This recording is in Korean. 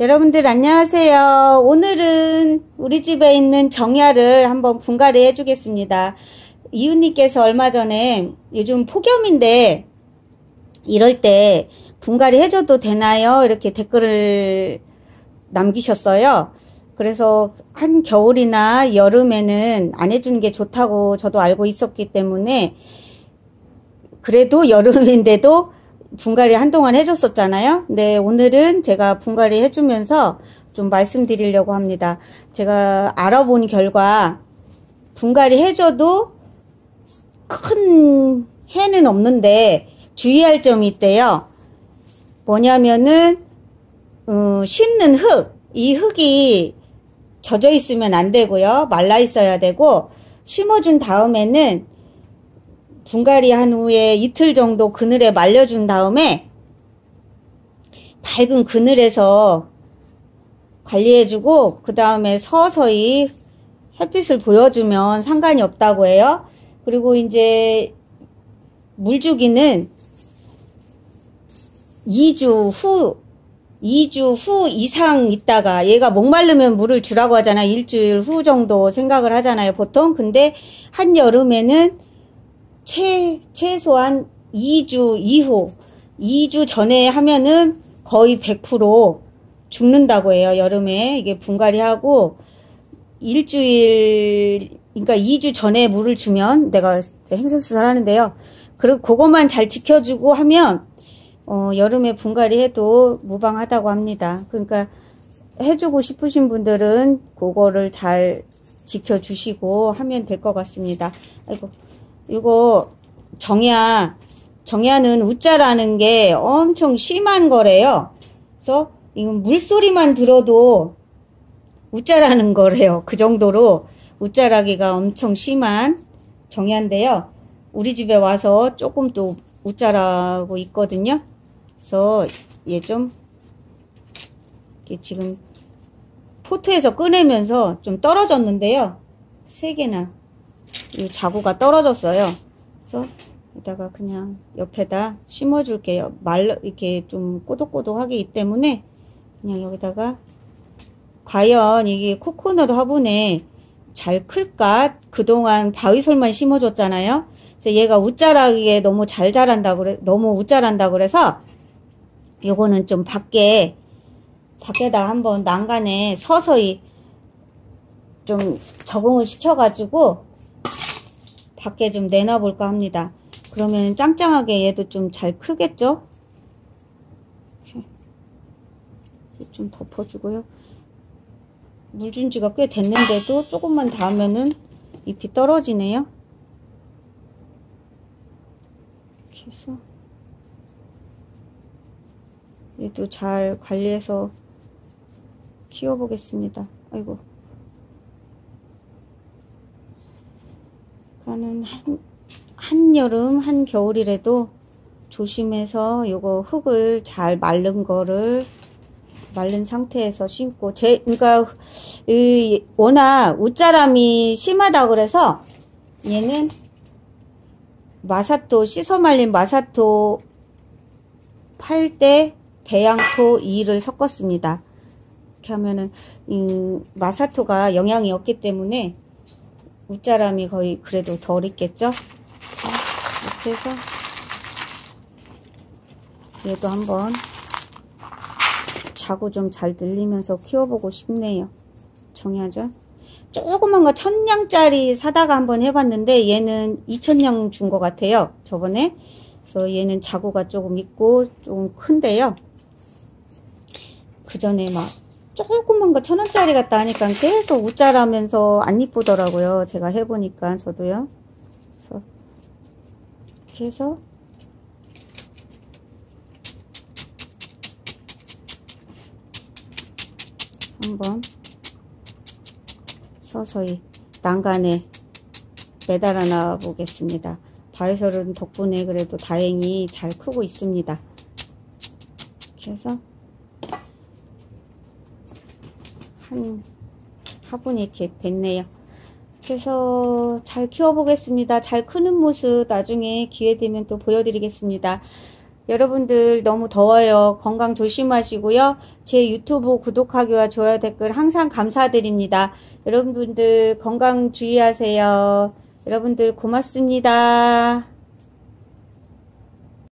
여러분들 안녕하세요. 오늘은 우리 집에 있는 정야를 한번 분갈이 해주겠습니다. 이웃님께서 얼마 전에 요즘 폭염인데 이럴 때 분갈이 해줘도 되나요? 이렇게 댓글을 남기셨어요. 그래서 한 겨울이나 여름에는 안 해주는 게 좋다고 저도 알고 있었기 때문에 그래도 여름인데도 분갈이 한동안 해줬었잖아요. 네, 오늘은 제가 분갈이 해주면서 좀 말씀드리려고 합니다. 제가 알아본 결과 분갈이 해줘도 큰 해는 없는데 주의할 점이 있대요. 뭐냐면은 어, 심는 흙, 이 흙이 젖어 있으면 안 되고요. 말라 있어야 되고 심어준 다음에는 분갈이 한 후에 이틀 정도 그늘에 말려준 다음에 밝은 그늘에서 관리해주고 그 다음에 서서히 햇빛을 보여주면 상관이 없다고 해요. 그리고 이제 물주기는 2주 후 2주 후 이상 있다가 얘가 목마르면 물을 주라고 하잖아. 일주일 후 정도 생각을 하잖아요. 보통. 근데 한여름에는 최, 최소한 2주 이후, 2주 전에 하면은 거의 100% 죽는다고 해요. 여름에. 이게 분갈이 하고, 일주일, 그러니까 2주 전에 물을 주면 내가 행선수술 하는데요. 그리고 그것만 잘 지켜주고 하면, 어, 여름에 분갈이 해도 무방하다고 합니다. 그러니까 해주고 싶으신 분들은 그거를 잘 지켜주시고 하면 될 것 같습니다. 아이고. 이거 정야 정야는 우자라는 게 엄청 심한 거래요. 그래서 이건 물소리만 들어도 우자라는 거래요. 그 정도로 우자라기가 엄청 심한 정야인데요. 우리 집에 와서 조금 또 우자라고 있거든요. 그래서 얘 좀 지금 포트에서 꺼내면서 좀 떨어졌는데요. 세 개나 이 자구가 떨어졌어요. 그래서 여기다가 그냥 옆에다 심어줄게요. 말 이렇게 좀 꼬독꼬독하기 때문에 그냥 여기다가 과연 이게 코코넛 화분에 잘 클까? 그동안 바위솔만 심어줬잖아요. 그래서 얘가 웃자라기에 너무 잘 자란다 그래 너무 웃자란다 그래서 요거는 좀 밖에 밖에다 한번 난간에 서서히 좀 적응을 시켜가지고 밖에 좀 내놔볼까 합니다. 그러면 짱짱하게 얘도 좀 잘 크겠죠? 좀 덮어주고요. 물준 지가 꽤 됐는데도 조금만 닿으면은 잎이 떨어지네요. 이렇게 해서 얘도 잘 관리해서 키워보겠습니다. 아이고 나는 한, 한여름, 한겨울이라도 조심해서 요거 흙을 잘 마른 거를 마른 상태에서 심고 제 그러니까 이 워낙 웃자람이 심하다 그래서 얘는 마사토 씻어 말린 마사토 8대 배양토 2를 섞었습니다. 이렇게 하면은 이 마사토가 영양이 없기 때문에 웃자람이 거의 그래도 덜 있겠죠? 이렇게 해서 얘도 한번 자구 좀잘 늘리면서 키워보고 싶네요. 정야죠? 조그만 거 천냥짜리 사다가 한번 해봤는데 얘는 2천냥 준 것 같아요. 저번에. 그래서 얘는 자구가 조금 있고 좀 큰데요. 그 전에 막 조그만 거 천원짜리 같다 하니까 계속 웃자라면서 안 이쁘더라고요. 제가 해보니까 저도요. 그래서 이렇게 해서 한번 서서히 난간에 매달아 놔 보겠습니다. 바이솔은 덕분에 그래도 다행히 잘 크고 있습니다. 이렇게 해서 한 화분이 이렇게 됐네요. 그래서 잘 키워보겠습니다. 잘 크는 모습 나중에 기회 되면 또 보여드리겠습니다. 여러분들 너무 더워요. 건강 조심하시고요. 제 유튜브 구독하기와 좋아요 댓글 항상 감사드립니다. 여러분들 건강 주의하세요. 여러분들 고맙습니다.